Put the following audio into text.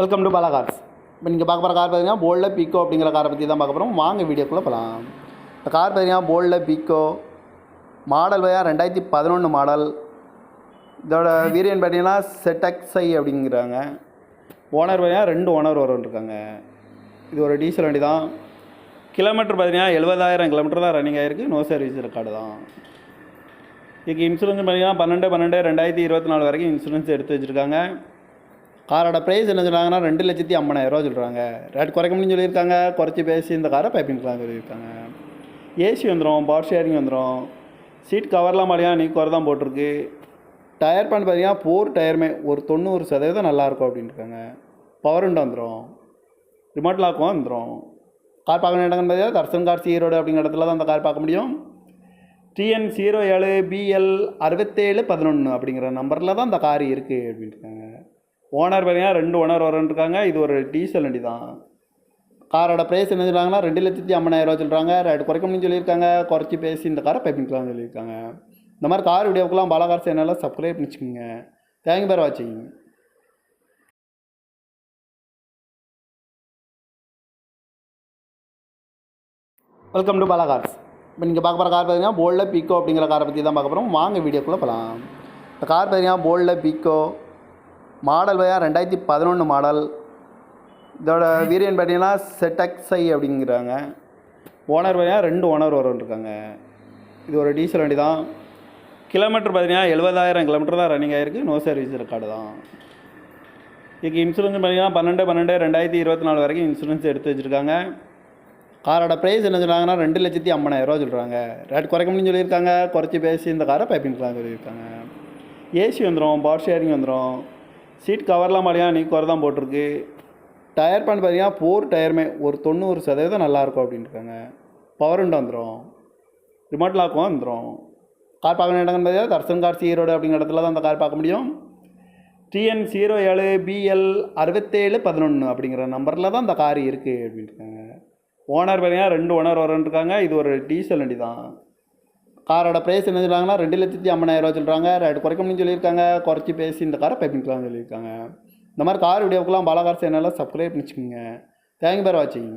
Welcome to Bala cars இப்போ நீங்கள் பார்க்க போகிற கார் பார்த்தீங்கன்னா போல்டில் பிக்கோ அப்படிங்கிற காரை பற்றி தான் பார்க்க போகிறோம் வாங்க வீடியோக்குள்ளே போகலாம் இந்த கார் பார்த்தீங்கன்னா போல்டில் பிக்கோ மாடல் வயா ரெண்டாயிரத்தி பதினொன்று மாடல் இதோட வீரியன் பார்த்தீங்கன்னா செட்டக்ஸை அப்படிங்கிறாங்க. ஓனர் பார்த்தீங்கன்னா ரெண்டு ஓனர் வரும் இருக்காங்க இது ஒரு டீசல் வண்டி தான். கிலோமீட்டர் பார்த்தீங்கன்னா எழுபதாயிரம் கிலோமீட்டர் தான் ரன்னிங் ஆகிருக்கு நோ சர்வீஸ் ரெக்கார்டு தான். இதுக்கு இன்சூரன்ஸ் பார்த்தீங்கன்னா பன்னெண்டு பன்னெண்டு ரெண்டாயிரத்தி இருபத்தி நாலு வரைக்கும் இன்சூரன்ஸ் எடுத்து வச்சுருக்காங்க. காரோட ப்ரைஸ் என்ன சொல்கிறாங்கன்னா ரெண்டு லட்சத்தி ஐம்பதாயிரரூவா சொல்கிறாங்க ரேட் குறைக்க முடியும்னு சொல்லியிருக்காங்க. குறைச்சி பேசி இந்த காரை பைப்பிங்லாம் சொல்லியிருக்காங்க. ஏசி வந்துடும் பவர் ஷேரிங் வந்துடும் சீட் கவர்லாம் மாதிரியா நீ குறை தான் போட்டிருக்கு. டயர் பேண்ட் பார்த்தீங்கன்னா போர் டயருமே ஒரு தொண்ணூறு சதவீதம் நல்லாயிருக்கும் அப்படின்ட்டுருக்காங்க பவர் உண்டு வந்துடும் ரிமோட் லாக்கும் வந்துடும் கார் பார்க்க இடங்கன்னு பார்த்தீங்கன்னா தர்சன் கார் ஈரோடு அப்படிங்கிற இடத்துல தான் அந்த கார் பார்க்க முடியும். டிஎன் ஜீரோ ஏழு பிஎல் அறுபத்தேழு பதினொன்று அப்படிங்கிற நம்பரில் தான் இந்த கார் இருக்குது அப்படின்ட்டுருக்காங்க ஓனர் பார்த்தீங்கன்னா ரெண்டு ஓனர் வரன்ட்ருக்காங்க இது ஒரு டீசல் வண்டி தான். காரோட ப்ரைஸ் என்ன சொல்கிறாங்கன்னா ரெண்டு லட்சத்தி ஐம்பதாயிரரூவா சொல்கிறாங்க ரேட் குறைக்க முடியும்னு சொல்லியிருக்காங்க. குறைச்சி பேசி இந்த காரை பைப்பிங்கலாம் சொல்லியிருக்காங்க. இந்த மாதிரி கார் வீடியோக்கெல்லாம் பாலாகார் சேனலில் சப்ஸ்கிரைப் பண்ணிச்சுக்கோங்க தேங்க்யூ பேர் வாட்சிங் வெல்கம் டு பாலாகார்ஸ் இப்போ நீங்கள் பார்க்க போகிற கார் பார்த்தீங்கன்னா போல்டில் பிக்கோ அப்படிங்கிற காரை பற்றி தான் பார்க்க போகிறோம் வாங்க வீடியோக்குள்ளே போகலாம் இந்த கார் பார்த்தீங்கன்னா போல்டில் பிக்கோ மாடல் வயா ரெண்டாயிரத்தி பதினொன்று மாடல். இதோட வீரியன் பார்த்தீங்கன்னா செட்டக்ஸை அப்படிங்கிறாங்க. ஓனர் பார்த்தீங்கன்னா ரெண்டு ஓனர் வரும் இருக்காங்க இது ஒரு டீசல் வண்டி தான். கிலோமீட்டர் பார்த்தீங்கன்னா எழுபதாயிரம் கிலோமீட்டர் தான் ரன்னிங் ஆகிருக்கு நோ சர்வீஸ் ரெக்கார்டு தான். இதுக்கு இன்சூரன்ஸ் பார்த்தீங்கன்னா பன்னெண்டு பன்னெண்டு ரெண்டாயிரத்தி இருபத்தி நாலு வரைக்கும் இன்சூரன்ஸ் எடுத்து வச்சுருக்காங்க. காரோட ப்ரைஸ் என்ன சொன்னாங்கன்னா ரெண்டு லட்சத்தி ஐம்பதாயிரரூவா சொல்கிறாங்க ரேட் குறைக்க முடியும்னு சொல்லியிருக்காங்க. குறைச்சி பேசி இந்த காரை பைப்பிங்கலாம் சொல்லியிருக்காங்க. ஏசி வந்துடும் பவர் ஷேரிங் வந்துடும் சீட் கவர்லாம் மாதிரியா நீ குறை தான் போட்டிருக்கு. டயர் பேண்ட் பார்த்தீங்கன்னா போர் டயருமே ஒரு தொண்ணூறு சதவீதம் நல்லாயிருக்கும் அப்படின்ட்டுருக்காங்க. பவர் உண்டு வந்துடும் ரிமோட் லாக்கும் வந்துடும் கார் பார்க்க இடங்கன்னு பார்த்தீங்கன்னா தர்சன் கார் ஈரோடு அப்படிங்கிற இடத்துல தான் அந்த கார் பார்க்க முடியும். டிஎன் ஜீரோ ஏழு பிஎல் அறுபத்தேழு பதினொன்று அப்படிங்கிற நம்பரில் தான் அந்த கார் இருக்குது அப்படின்ட்டுருக்காங்க. ஓனர் பார்த்தீங்கன்னா ரெண்டு ஓனர் வரன்ட்ருக்காங்க இது ஒரு டீசல் வண்டி தான். காரோட ப்ரைஸ் என்ன சொல்கிறாங்கன்னா ரெண்டு லட்சத்தி ஐம்பதாயிரரூவா சொல்கிறாங்க ரேட் குறைக்க முடியும் சொல்லியிருக்காங்க. குறைச்சி பேசி இந்த காரை பைப்பிங்கலாம் சொல்லியிருக்காங்க. இந்த மாதிரி கார் வீடியோக்கெல்லாம் பாலாகார் சேனலில் சப்ஸ்கிரைப் பண்ணிச்சுக்கோங்க. தேங்க்யூ பேர் வாட்சிங்